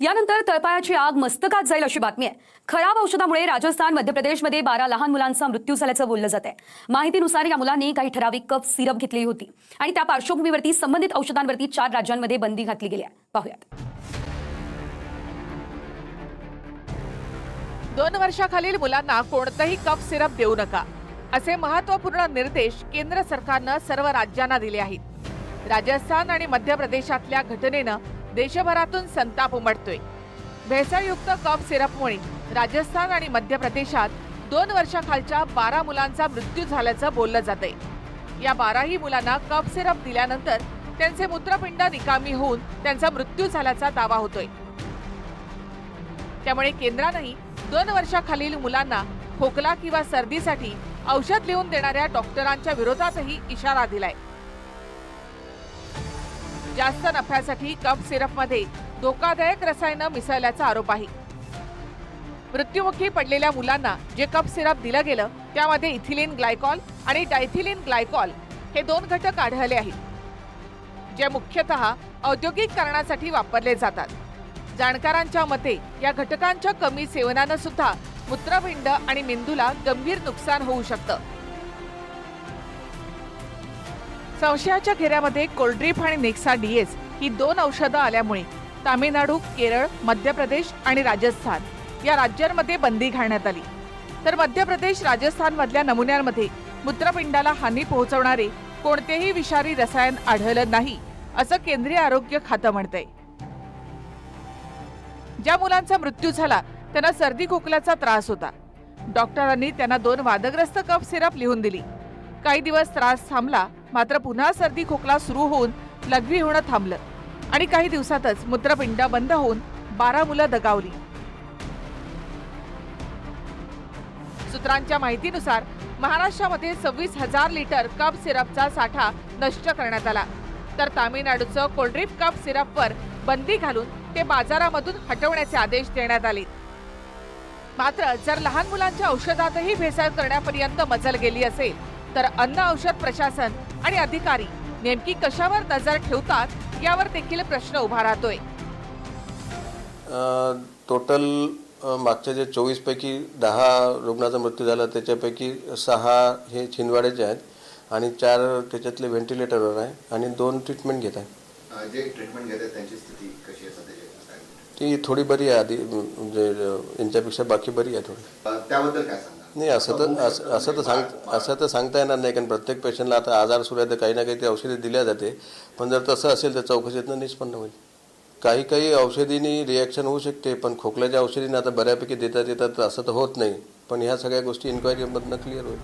यानंतर तळपायाची आग मस्तकात जाईल अशी बातमी आहे. खराब औषधामुळे राजस्थान मध्य प्रदेशमध्ये बारा लहान मुलांचा मृत्यू झाल्याचं बोललं जात आहे माहितीनुसार या मुलांनी काही ठराविक कप सिरप घेतलेली होती आणि त्या पार्श्वभूमीवरती संबंधित औषधांवरती चार राज्यांमध्ये बंदी घातली गेली आहे. पाहूयात. दोन वर्षाखालील मुलांना कोणतंही कप सिरप देऊ नका. असे महत्त्वपूर्ण निर्देश केंद्र सरकारनं सर्व राज्यांना दिले आहेत. राजस्थान आणि मध्य प्रदेशातल्या घटनेनं देशभरातून संताप उमटतोय. भेसळयुक्त कप सिरपमुळे राजस्थान आणि मध्य प्रदेशात दोन वर्षाखालच्या बारा मुलांचा मृत्यू झाल्याचं बोललं जातंय. या बाराही मुलांना कप सिरप दिल्यानंतर त्यांचे मूत्रपिंड निकामी होऊन त्यांचा मृत्यू झाल्याचा दावा होतोय. त्यामुळे केंद्रानंही दोन वर्षाखालील मुलांना खोकला किंवा सर्दीसाठी औषध लिहून देणाऱ्या डॉक्टरांच्या विरोधातही इशारा दिलाय. जास्त नफ्यासाठी कप सिरपमध्ये धोकादायक रसायनं मिसळल्याचा आरोप आहे मृत्युमुखी पडलेल्या मुलांना जे कप सिरप दिलं गेलं त्यामध्ये इथिलीन ग्लायकॉल आणि डायथिलीन ग्लायकॉल हे दोन घटक आढळले आहेत जे मुख्यतः औद्योगिक कारणासाठी वापरले जातात. जाणकारांच्या मते या घटकांच्या कमी सेवनानं सुद्धा मूत्रपिंड आणि मेंदूला गंभीर नुकसान होऊ शकतं. संशयाच्या घेऱ्यामध्ये कोल्ड्रीप आणि नेक्सा डीएस ही दोन औषधं आल्यामुळे तामिळनाडू केरळ मध्य प्रदेश आणि राजस्थान या राज्यांमध्ये बंदी घालण्यात आली. तर मध्य प्रदेश राजस्थानमधल्या नमुन्यांमध्ये मूत्रपिंडाला हानी पोहोचवणारे कोणतेही विषारी रसायन आढळलं नाही असं केंद्रीय आरोग्य खातं म्हणतंय. ज्या मुलांचा मृत्यू झाला त्यांना सर्दी खोकल्याचा त्रास होता. डॉक्टरांनी त्यांना दोन वादग्रस्त कप सिरप लिहून दिली. काही दिवस त्रास थांबला मात्र पुन्हा सर्दी खोकला सुरू होऊन लघवी होणं थांबलं. आणि काही दिवसातच मूत्रपिंड बंद होऊन बारा मुलं दगावली. सूत्रांच्या माहितीनुसार महाराष्ट्रामध्ये सव्वीस हजार लिटर कप सिरपचा साठा नष्ट करण्यात आला. तर तामिळनाडूचं कोल्ड्रीप कप सिरपवर बंदी घालून ते बाजारामधून हटवण्याचे आदेश देण्यात आले. मात्र जर लहान मुलांच्या औषधातही भेसळ करण्यापर्यंत मजल गेली असेल तर अन्न औषध प्रशासन आणि अधिकारी नेमकी कशावर नजर ठेवतात यावर देखील प्रश्न उभा राहतोय. टोटल मागच्या जे चोवीसपैकी दहा रुग्णाचा मृत्यू झाला त्याच्यापैकी सहा हे छिंदवाड्याचे आहेत आणि चार त्याच्यातले व्हेंटिलेटरवर आहे आणि दोन ट्रीटमेंट घेत आहे जे ट्रीटमेंट घेतात त्यांची स्थिती कशी आहे सध्याची काय? ती थोडी बरी आहे आधी म्हणजे यांच्यापेक्षा बाकी बरी आहे थोडी. त्याबद्दल काय सांगा नाही असं तर असं असं तर सांग असं तर सांगता येणार नाही कारण प्रत्येक पेशंटला आता आजार सुरू आहे तर काही ना काही ते औषधी दिल्या जाते. पण जर तसं असेल तर चौकशीतनं निष्पन्न होईल. काही काही औषधींनी रिॲक्शन होऊ शकते पण खोकल्याच्या औषधींना आता बऱ्यापैकी देतात येतात असं तर होत नाही. पण ह्या सगळ्या गोष्टी इन्क्वायरीमधनं क्लिअर होईल.